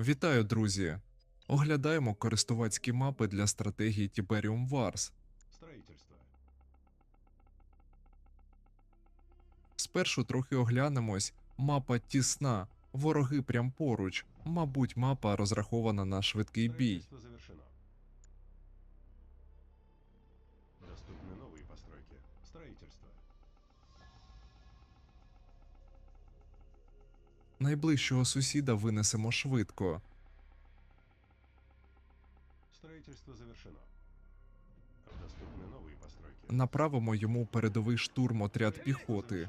Вітаю, друзі! Оглядаємо користувацькі мапи для стратегії Tiberium Wars. Спершу трохи оглянемось. Мапа тісна, вороги прям поруч. Мабуть, мапа розрахована на швидкий бій. Доступны новые постройки. Строительство. Найближчого сусіда винесемо швидко. Строительство завершено. Доступны новые постройки. Направимо йому передовий штурм отряд піхоти,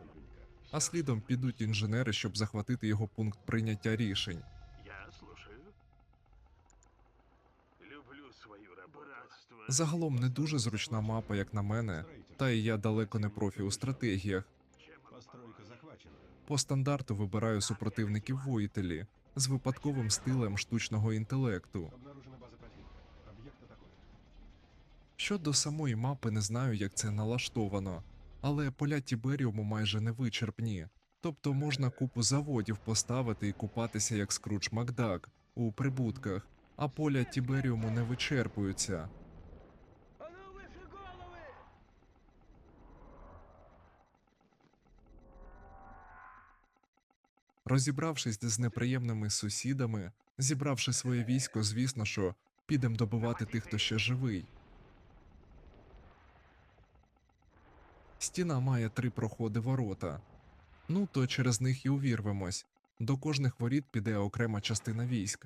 а слідом підуть інженери, щоб захватити його пункт прийняття рішень. Я слушаю. Люблю свою. Братство. Загалом не дуже зручна мапа, як на мене, та і я далеко не профі у стратегіях. По стандарту вибираю супротивників воїтелі з випадковим стилем штучного інтелекту. Щодо самої мапи, не знаю, як це налаштовано, але поля Тіберіуму майже не вичерпні. Тобто можна купу заводів поставити і купатися як Скрудж Макдак у прибутках, а поля Тіберіуму не вичерпуються. Розібравшись з неприємними сусідами, зібравши своє військо, звісно, що підемо добивати тих, хто ще живий. Стіна має три проходи ворота. Ну, то через них і увірвемось. До кожних воріт піде окрема частина військ.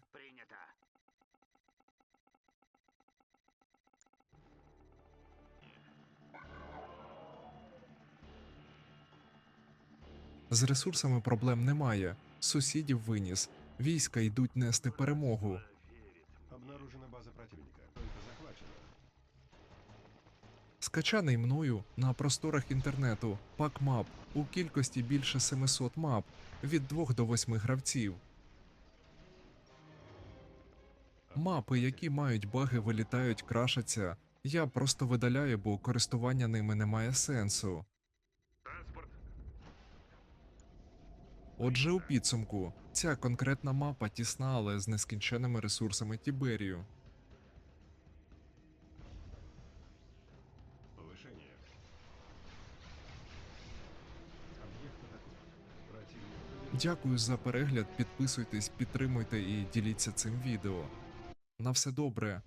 З ресурсами проблем немає. Сусідів виніс. Війська йдуть нести перемогу. Обнаружена база противника. Захвачена. Скачаний мною на просторах інтернету пак мап у кількості більше 700 мап від 2 до 8 гравців. Мапи, які мають баги, вилітають, крашаться. Я просто видаляю, бо користування ними не має сенсу. Отже, у підсумку, ця конкретна мапа тісна, але з нескінченними ресурсами Тіберію. Дякую за перегляд, підписуйтесь, підтримуйте і діліться цим відео. На все добре.